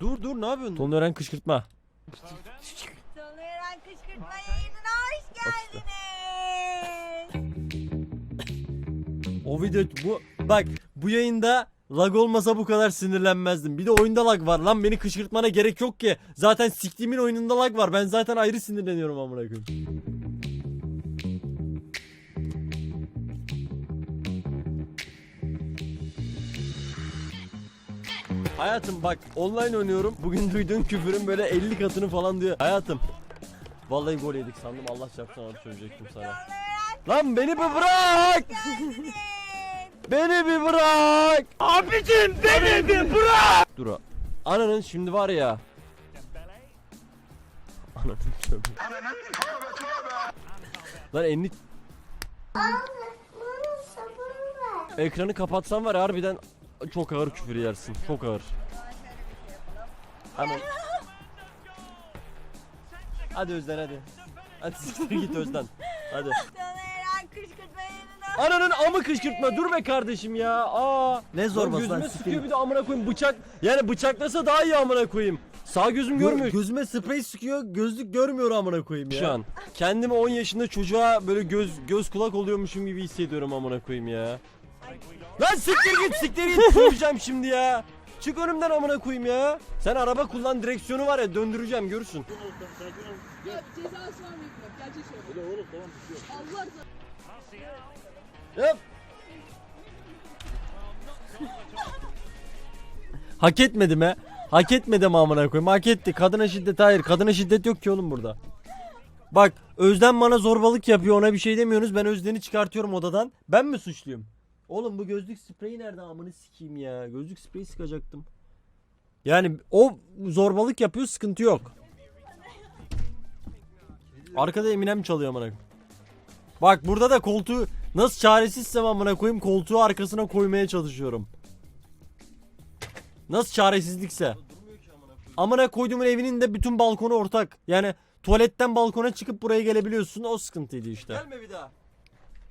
Dur dur ne yapıyorsun? Tonören kışkırtma. Sonuran kışkırtma yayınına hoş geldiniz. O video bu bak bu yayında lag olmasa bu kadar sinirlenmezdim. Bir de oyunda lag var lan beni kışkırtmana gerek yok ki. Zaten siktiğimin oyununda lag var. Ben zaten ayrı sinirleniyorum amına koyayım. Hayatım bak online oynuyorum. Bugün duyduğun küfürün böyle 50 katını falan diyor. Hayatım. Vallahi gol yedik sandım Allah çarpsın alıp söyleyecektim sana. Lan beni bir bırak! Beni bir bırak! Abicim beni bir bırak! Dur. Ananın şimdi var ya. Ananın tövbe. Lan elini ekranı kapatsan var ya harbiden çok ağır küfür yersin. Çok ağır. Hemen. Hadi Özden hadi. Hadi siktir git Özden. Hadi. Kışkırtma Ananın amı kışkırtma dur be kardeşim ya. Aa. Ne zorbası Gözüme lan, sıkıyor sikeyim. bir de amına koyayım bıçak. Yani bıçaklasa daha iyi amına koyayım. Sağ gözüm görmüyor. Gözüme sprey sıkıyor gözlük görmüyor amına koyayım ya. Şu an kendimi 10 yaşında çocuğa böyle göz göz kulak oluyormuşum gibi hissediyorum amına koyayım ya. Lan siktir git siktir git vuracağım şimdi ya. Çık önümden amına koyayım ya. Sen araba kullan direksiyonu var ya döndüreceğim görürsün. Ya. Öyle Allah Yap. Hak etmedim he. Hak etmedim amına koyayım. Hak etti. Kadına şiddet hayır. Kadına şiddet yok ki oğlum burada. Bak Özden bana zorbalık yapıyor ona bir şey demiyorsunuz. Ben Özden'i çıkartıyorum odadan. Ben mi suçluyum? Oğlum bu gözlük spreyi nerede amını sikeyim ya. Gözlük spreyi sıkacaktım. Yani o zorbalık yapıyor sıkıntı yok. Arkada Eminem çalıyor amına. Bak burada da koltuğu nasıl çaresizsem amına koyayım koltuğu arkasına koymaya çalışıyorum. Nasıl çaresizlikse. Amına koyduğumun evinin de bütün balkonu ortak. Yani tuvaletten balkona çıkıp buraya gelebiliyorsun. O sıkıntıydı işte. Gelme bir daha.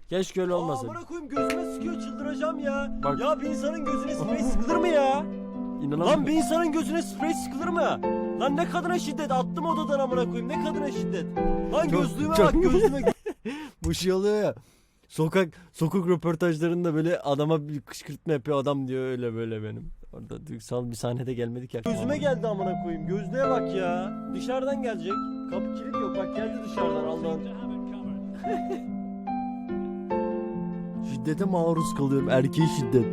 Keşke öyle olmasaydı. Amına koyayım gözüme sıkıyor çıldıracağım ya. Bak. Ya bir insanın gözüne sprey sıkılır mı ya? İnanamıyorum. Lan bir insanın gözüne sprey sıkılır mı? Lan ne kadına şiddet attım odadan amına koyayım ne kadına şiddet. Lan Çok- gözlüğüme çok- bak gözlüğüme. Bu şey oluyor ya. Sokak sokak röportajlarında böyle adama bir kışkırtma yapıyor adam diyor öyle böyle benim. Orada duygusal bir sahnede gelmedik ya. Gözüme geldi amına koyayım gözlüğe bak ya. Dışarıdan gelecek. Kapı kilit yok bak geldi dışarıdan Allah'ın. Şiddete maruz kalıyorum. Erkeği şiddet.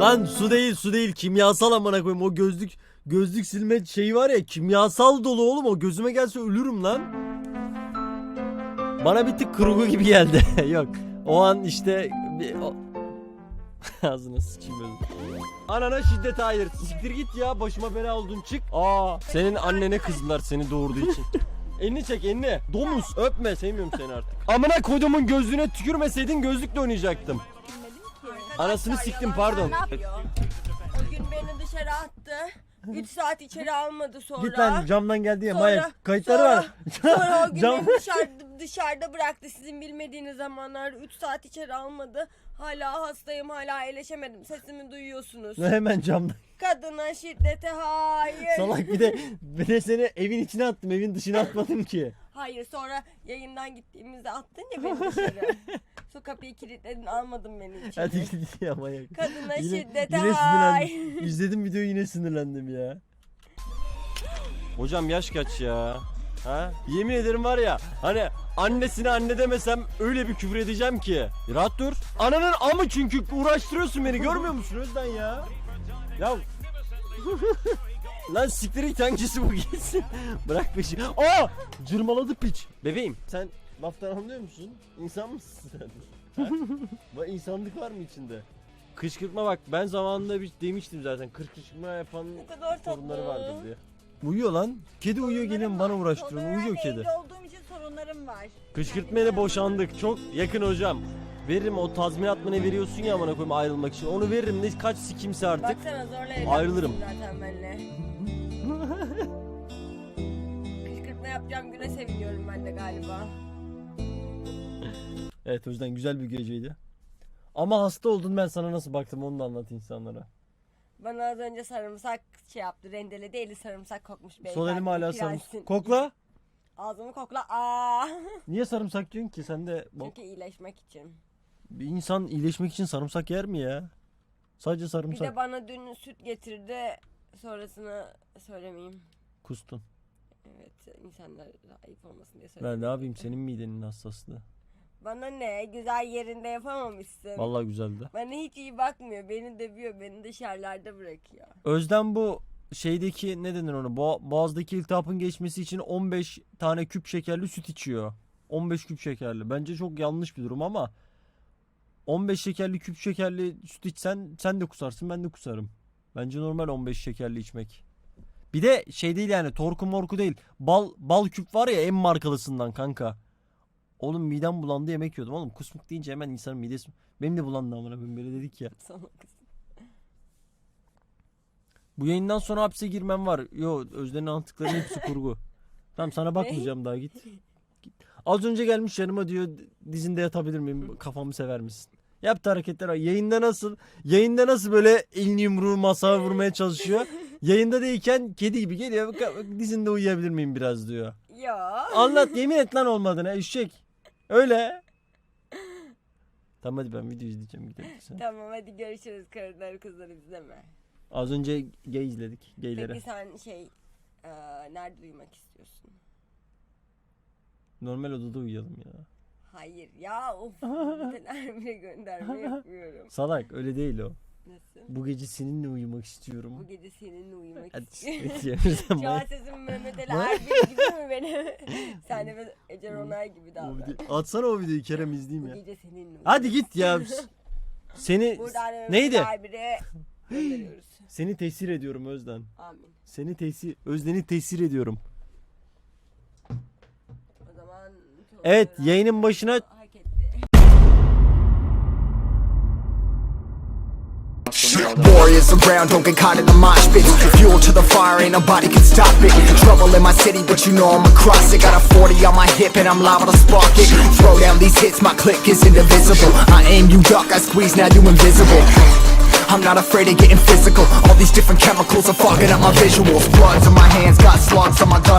Lan su değil su değil kimyasal amına koyayım o gözlük gözlük silme şeyi var ya kimyasal dolu oğlum o gözüme gelse ölürüm lan. Bana bir tık kurgu gibi geldi. Yok. O an işte bir, o... Ağzına sıçayım böyle. Anana şiddet hayır. Siktir git ya başıma bela oldun çık. Aa senin annene kızdılar seni doğurduğu için. elini çek elini. Domuz öpme sevmiyorum seni artık. Amına koyduğumun gözlüğüne tükürmeseydin gözlükle oynayacaktım. Anasını siktim pardon. Ne yapıyor? O gün beni dışarı attı. 3 saat içeri almadı sonra. Git lan camdan geldi ya manyak. Kayıtları sonra- var. Sonra o gün Cam- dışarıda, dışarıda bıraktı sizin bilmediğiniz zamanlar 3 saat içeri almadı. Hala hastayım hala iyileşemedim sesimi duyuyorsunuz. Hemen camdan. Kadına şiddete hayır. Salak bir de bir de seni evin içine attım. Evin dışına atmadım ki. Hayır sonra yayından gittiğimizde attın ya beni dışarı. Su kapıyı kilitledin almadın beni içeri. Hadi git ya manyak. Kadına Yine, şiddete yine hayır. sinirlendim. İzledim videoyu yine sinirlendim ya. Hocam yaş kaç ya? Ha? Yemin ederim var ya hani annesine anne demesem öyle bir küfür edeceğim ki. Rahat dur. Ananın amı çünkü uğraştırıyorsun beni görmüyor musun Özden ya? Ya Lan siktir git hangisi bu gitsin. Bırak peşi. Aa! Cırmaladı piç. Bebeğim sen laftan anlıyor musun? İnsan mısın sen? Ha? Bak insanlık var mı içinde? Kışkırtma bak ben zamanında bir demiştim zaten kışkırtma yapan Ne kadar tatlı. sorunları vardır diye. Uyuyor lan. Kedi uyuyor geliyor bana uğraştırıyor. Uyuyor kedi. Evli olduğum için sorunlarım var. Kışkırtmayla boşandık. Çok yakın hocam. Veririm o tazminat mı ne veriyorsun ya amına koyayım ayrılmak için. Onu veririm ne kaç sikimse artık. Baksana zorla evlenmişsin Ayrılırım. zaten benimle. Kışkırtma yapacağım güne seviniyorum ben de galiba. Evet o yüzden güzel bir geceydi. Ama hasta oldun ben sana nasıl baktım onu da anlat insanlara. Bana az önce sarımsak şey yaptı. Rendeledi eli sarımsak kokmuş beyefendi. Sol elim hala prensin. sarımsak. Kokla. Ağzımı kokla. Aa. Niye sarımsak diyorsun ki? Sen de bak, Çünkü iyileşmek için. bir insan iyileşmek için sarımsak yer mi ya? Sadece Bir sarımsak. de bana dün süt getirdi. Sonrasını söylemeyeyim. Kustun. Evet insanlar ayıp olmasın diye Ben söyledim. ne yapayım senin midenin hassaslığı. Bana ne güzel yerinde yapamamışsın. Vallahi güzeldi. Bana hiç iyi bakmıyor. Beni dövüyor. Beni dışarılarda bırakıyor. Özlem bu şeydeki ne denir onu? Boğa- boğazdaki iltihapın geçmesi için 15 tane küp şekerli süt içiyor. 15 küp şekerli. Bence çok yanlış bir durum ama 15 şekerli küp şekerli süt içsen sen de kusarsın ben de kusarım. Bence normal 15 şekerli içmek. Bir de şey değil yani torku morku değil. Bal bal küp var ya en markalısından kanka. Oğlum midem bulandı yemek yiyordum oğlum. Kusmuk deyince hemen insanın midesi. Benim de bulandı amına koyayım böyle dedik ya. Sana kız. Bu yayından sonra hapse girmem var. Yo Özden'in anlattıklarının hepsi kurgu. Tamam sana bakmayacağım daha git. Git. Az önce gelmiş yanıma diyor dizinde yatabilir miyim? Kafamı sever misin? Yaptı hareketler. Yayında nasıl? Yayında nasıl böyle elini yumruğu masaya vurmaya çalışıyor. Yayında değilken kedi gibi geliyor. "Ka- Dizinde uyuyabilir miyim biraz diyor. Ya. Anlat yemin et lan olmadığını eşek. Öyle. Tamam hadi ben video izleyeceğim gidelim sen. Tamam hadi görüşürüz karıları kızları izleme. Az önce gay izledik. Gaylere. Peki sen şey eee, nerede uyumak istiyorsun? Normal odada uyuyalım ya. Hayır ya of niteler bile gönderme yapmıyorum. Salak öyle değil o. Nasıl? Bu gece seninle uyumak istiyorum. Bu gece seninle uyumak Hadi istiyorum. an sesim Mehmet Ali Erbil gibi mi benim? Sen de böyle Ece Ronay gibi davran. video- Atsana o videoyu Kerem izleyeyim Bu ya. gece seninle uyumak Hadi git ya. Seni Buradan neydi? Erbil'e. Seni tesir ediyorum Özden. Amin. Seni tesir Özden'i tesir ediyorum. O zaman Evet, yayının başına- Warriors around, don't get caught in the mosh pit. Fuel to the fire, ain't nobody can stop it. Trouble in my city, but you know I'm across it. Got a 40 on my hip, and I'm liable to spark it. Throw down these hits, my click is indivisible. I aim, you duck, I squeeze, now you invisible. I'm not afraid of getting physical. All these different chemicals are fogging up my visuals. Bloods on my hands, got slugs on my gun.